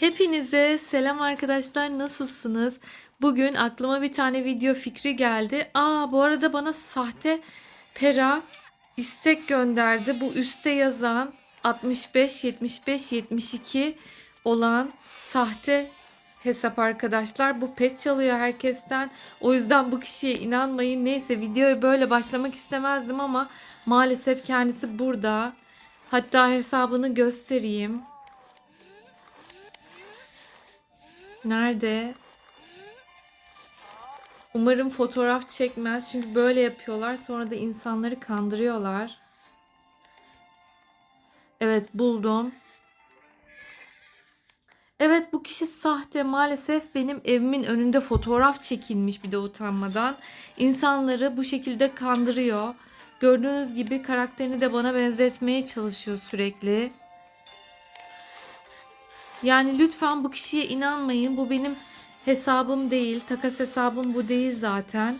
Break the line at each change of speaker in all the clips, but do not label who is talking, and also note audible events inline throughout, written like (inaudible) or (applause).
Hepinize selam arkadaşlar nasılsınız? Bugün aklıma bir tane video fikri geldi. Aa bu arada bana sahte pera istek gönderdi. Bu üstte yazan 65 75 72 olan sahte hesap arkadaşlar. Bu pet çalıyor herkesten. O yüzden bu kişiye inanmayın. Neyse videoya böyle başlamak istemezdim ama maalesef kendisi burada. Hatta hesabını göstereyim. Nerede? Umarım fotoğraf çekmez. Çünkü böyle yapıyorlar. Sonra da insanları kandırıyorlar. Evet buldum. Evet bu kişi sahte. Maalesef benim evimin önünde fotoğraf çekilmiş bir de utanmadan. İnsanları bu şekilde kandırıyor. Gördüğünüz gibi karakterini de bana benzetmeye çalışıyor sürekli. Yani lütfen bu kişiye inanmayın. Bu benim hesabım değil. Takas hesabım bu değil zaten.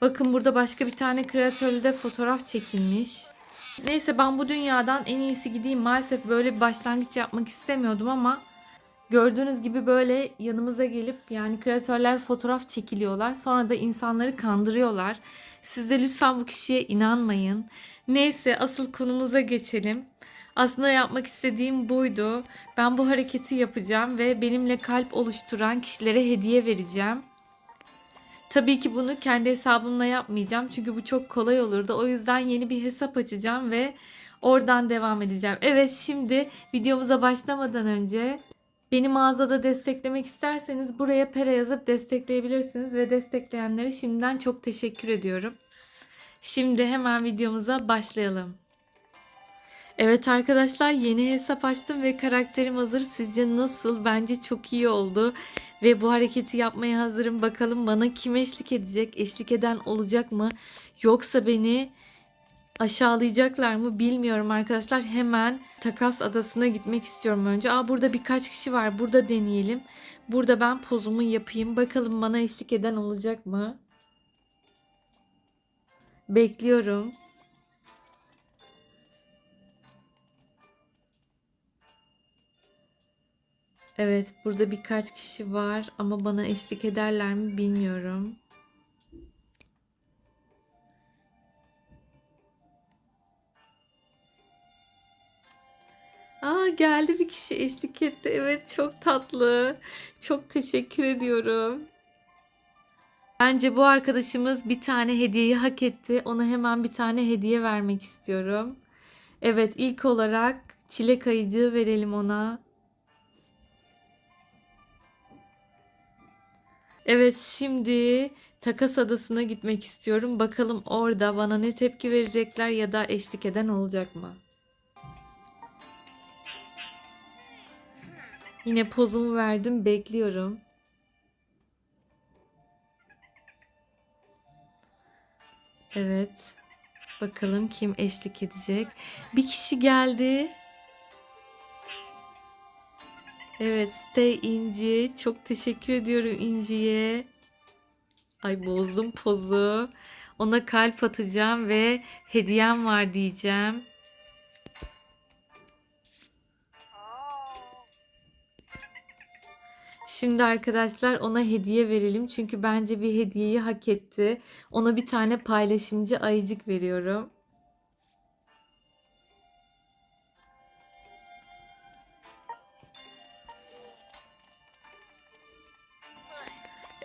Bakın burada başka bir tane kreatörde fotoğraf çekilmiş. Neyse ben bu dünyadan en iyisi gideyim. Maalesef böyle bir başlangıç yapmak istemiyordum ama gördüğünüz gibi böyle yanımıza gelip yani kreatörler fotoğraf çekiliyorlar. Sonra da insanları kandırıyorlar. Siz de lütfen bu kişiye inanmayın. Neyse asıl konumuza geçelim. Aslında yapmak istediğim buydu. Ben bu hareketi yapacağım ve benimle kalp oluşturan kişilere hediye vereceğim. Tabii ki bunu kendi hesabımla yapmayacağım çünkü bu çok kolay olurdu. O yüzden yeni bir hesap açacağım ve oradan devam edeceğim. Evet şimdi videomuza başlamadan önce beni mağazada desteklemek isterseniz buraya pera yazıp destekleyebilirsiniz ve destekleyenlere şimdiden çok teşekkür ediyorum. Şimdi hemen videomuza başlayalım. Evet arkadaşlar yeni hesap açtım ve karakterim hazır. Sizce nasıl? Bence çok iyi oldu. Ve bu hareketi yapmaya hazırım. Bakalım bana kim eşlik edecek? Eşlik eden olacak mı? Yoksa beni aşağılayacaklar mı bilmiyorum arkadaşlar. Hemen takas adasına gitmek istiyorum önce. Aa burada birkaç kişi var. Burada deneyelim. Burada ben pozumu yapayım. Bakalım bana eşlik eden olacak mı? Bekliyorum. Evet, burada birkaç kişi var ama bana eşlik ederler mi bilmiyorum. Aa geldi bir kişi eşlik etti. Evet çok tatlı. Çok teşekkür ediyorum. Bence bu arkadaşımız bir tane hediyeyi hak etti. Ona hemen bir tane hediye vermek istiyorum. Evet ilk olarak çilek ayıcığı verelim ona. Evet şimdi takas adasına gitmek istiyorum. Bakalım orada bana ne tepki verecekler ya da eşlik eden olacak mı? Yine pozumu verdim bekliyorum. Evet. Bakalım kim eşlik edecek. Bir kişi geldi. Evet, Stay İnci. Çok teşekkür ediyorum İnci'ye. Ay bozdum pozu. Ona kalp atacağım ve hediyem var diyeceğim. Şimdi arkadaşlar ona hediye verelim. Çünkü bence bir hediyeyi hak etti. Ona bir tane paylaşımcı ayıcık veriyorum.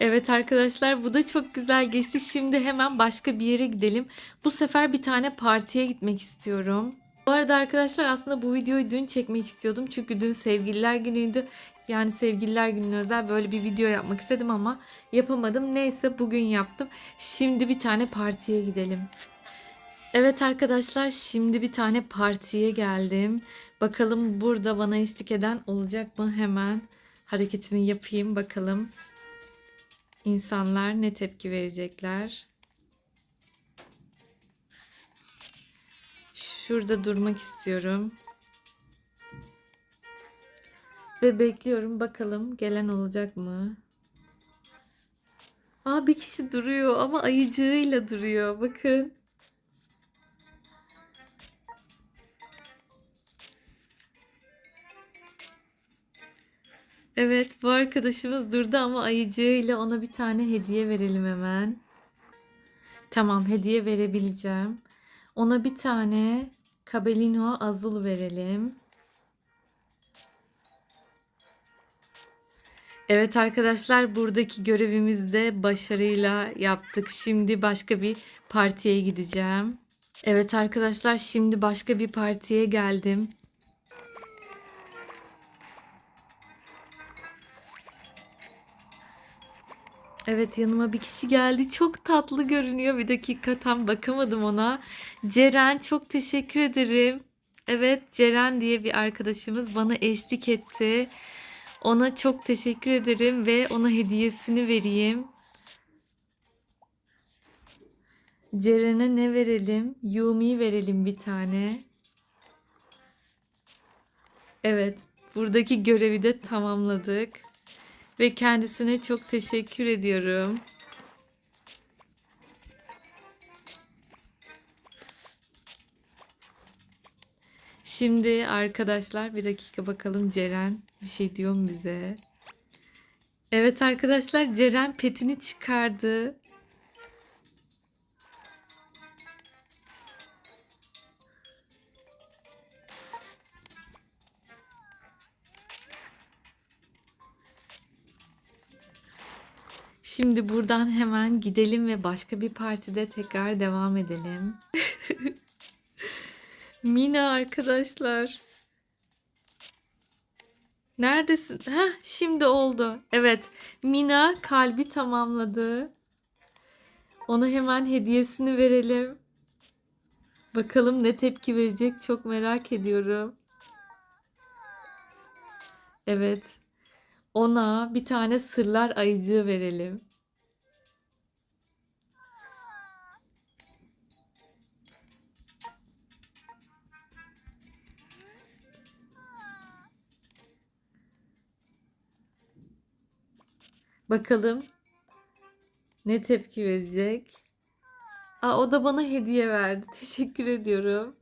Evet arkadaşlar bu da çok güzel geçti. Şimdi hemen başka bir yere gidelim. Bu sefer bir tane partiye gitmek istiyorum. Bu arada arkadaşlar aslında bu videoyu dün çekmek istiyordum. Çünkü dün sevgililer günüydü. Yani sevgililer gününe özel böyle bir video yapmak istedim ama yapamadım. Neyse bugün yaptım. Şimdi bir tane partiye gidelim. Evet arkadaşlar şimdi bir tane partiye geldim. Bakalım burada bana eşlik eden olacak mı? Hemen hareketimi yapayım bakalım. İnsanlar ne tepki verecekler? Şurada durmak istiyorum. Ve bekliyorum bakalım gelen olacak mı? Aa bir kişi duruyor ama ayıcığıyla duruyor. Bakın. Evet bu arkadaşımız durdu ama ayıcığıyla ona bir tane hediye verelim hemen. Tamam hediye verebileceğim. Ona bir tane Cabellino Azul verelim. Evet arkadaşlar buradaki görevimizi de başarıyla yaptık. Şimdi başka bir partiye gideceğim. Evet arkadaşlar şimdi başka bir partiye geldim. Evet yanıma bir kişi geldi. Çok tatlı görünüyor. Bir dakika tam bakamadım ona. Ceren çok teşekkür ederim. Evet Ceren diye bir arkadaşımız bana eşlik etti. Ona çok teşekkür ederim ve ona hediyesini vereyim. Ceren'e ne verelim? Yumi verelim bir tane. Evet, buradaki görevi de tamamladık. Ve kendisine çok teşekkür ediyorum. Şimdi arkadaşlar bir dakika bakalım Ceren bir şey diyor mu bize? Evet arkadaşlar Ceren petini çıkardı. Şimdi buradan hemen gidelim ve başka bir partide tekrar devam edelim. (laughs) Mina arkadaşlar. Neredesin? Heh, şimdi oldu. Evet. Mina kalbi tamamladı. Ona hemen hediyesini verelim. Bakalım ne tepki verecek çok merak ediyorum. Evet. Ona bir tane sırlar ayıcığı verelim. Bakalım ne tepki verecek. Aa, o da bana hediye verdi. (laughs) Teşekkür ediyorum.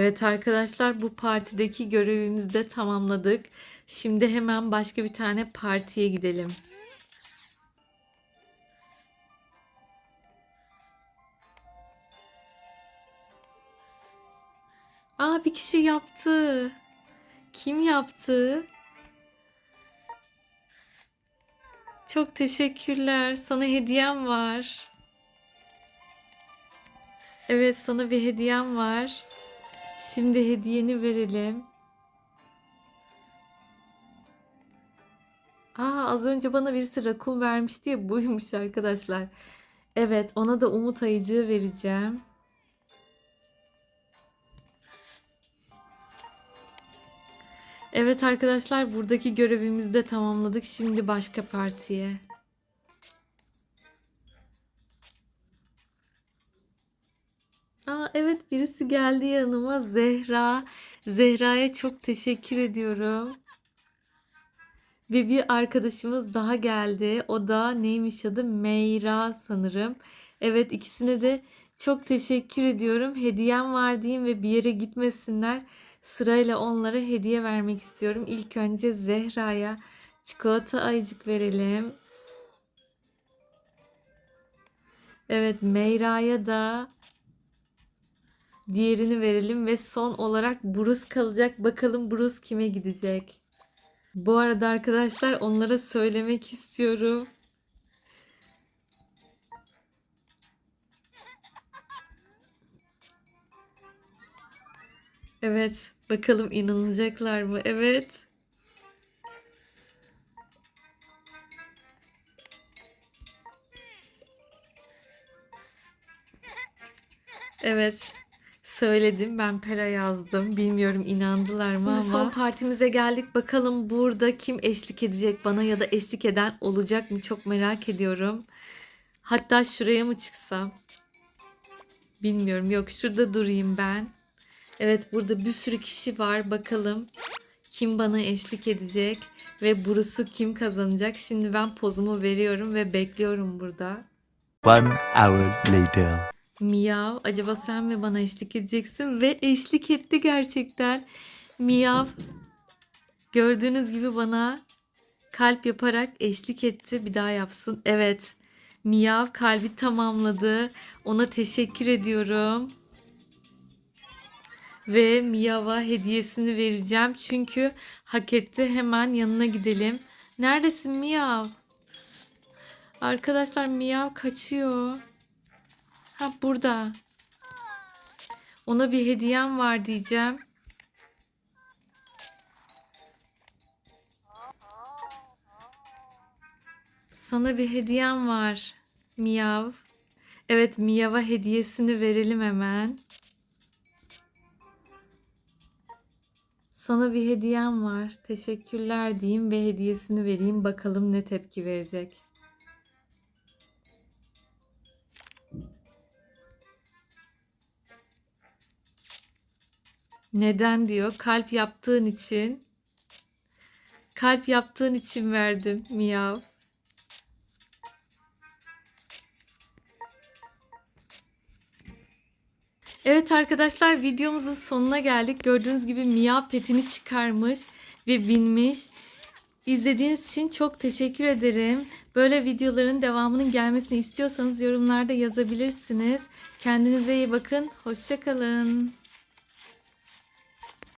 Evet arkadaşlar bu partideki görevimizi de tamamladık. Şimdi hemen başka bir tane partiye gidelim. Aa bir kişi yaptı. Kim yaptı? Çok teşekkürler. Sana hediyem var. Evet sana bir hediyem var. Şimdi hediyeni verelim. Aa az önce bana birisi rakun vermişti ya buymuş arkadaşlar. Evet ona da umut ayıcığı vereceğim. Evet arkadaşlar buradaki görevimizi de tamamladık. Şimdi başka partiye. Geldi yanıma Zehra. Zehra'ya çok teşekkür ediyorum. Ve bir arkadaşımız daha geldi. O da neymiş adı? Meyra sanırım. Evet ikisine de çok teşekkür ediyorum. Hediyem var diyeyim ve bir yere gitmesinler. Sırayla onlara hediye vermek istiyorum. İlk önce Zehra'ya çikolata ayıcık verelim. Evet Meyra'ya da diğerini verelim ve son olarak Bruce kalacak. Bakalım Bruce kime gidecek? Bu arada arkadaşlar onlara söylemek istiyorum. Evet, bakalım inanacaklar mı? Evet. Evet. Söyledim ben Pera yazdım. Bilmiyorum inandılar mı ama. Son partimize geldik. Bakalım burada kim eşlik edecek bana ya da eşlik eden olacak mı çok merak ediyorum. Hatta şuraya mı çıksam? Bilmiyorum. Yok şurada durayım ben. Evet burada bir sürü kişi var. Bakalım kim bana eşlik edecek ve Bruce'u kim kazanacak. Şimdi ben pozumu veriyorum ve bekliyorum burada.
One hour later.
Miyav acaba sen mi bana eşlik edeceksin? Ve eşlik etti gerçekten. Miyav gördüğünüz gibi bana kalp yaparak eşlik etti. Bir daha yapsın. Evet. Miyav kalbi tamamladı. Ona teşekkür ediyorum. Ve Miyav'a hediyesini vereceğim. Çünkü hak etti. Hemen yanına gidelim. Neredesin Miyav? Arkadaşlar Miyav kaçıyor. Ha burada. Ona bir hediyem var diyeceğim. Sana bir hediyem var. Miyav. Evet Miyav'a hediyesini verelim hemen. Sana bir hediyem var. Teşekkürler diyeyim ve hediyesini vereyim. Bakalım ne tepki verecek. Neden diyor? Kalp yaptığın için. Kalp yaptığın için verdim miyav. Evet arkadaşlar videomuzun sonuna geldik. Gördüğünüz gibi miyav petini çıkarmış ve binmiş. İzlediğiniz için çok teşekkür ederim. Böyle videoların devamının gelmesini istiyorsanız yorumlarda yazabilirsiniz. Kendinize iyi bakın. Hoşçakalın.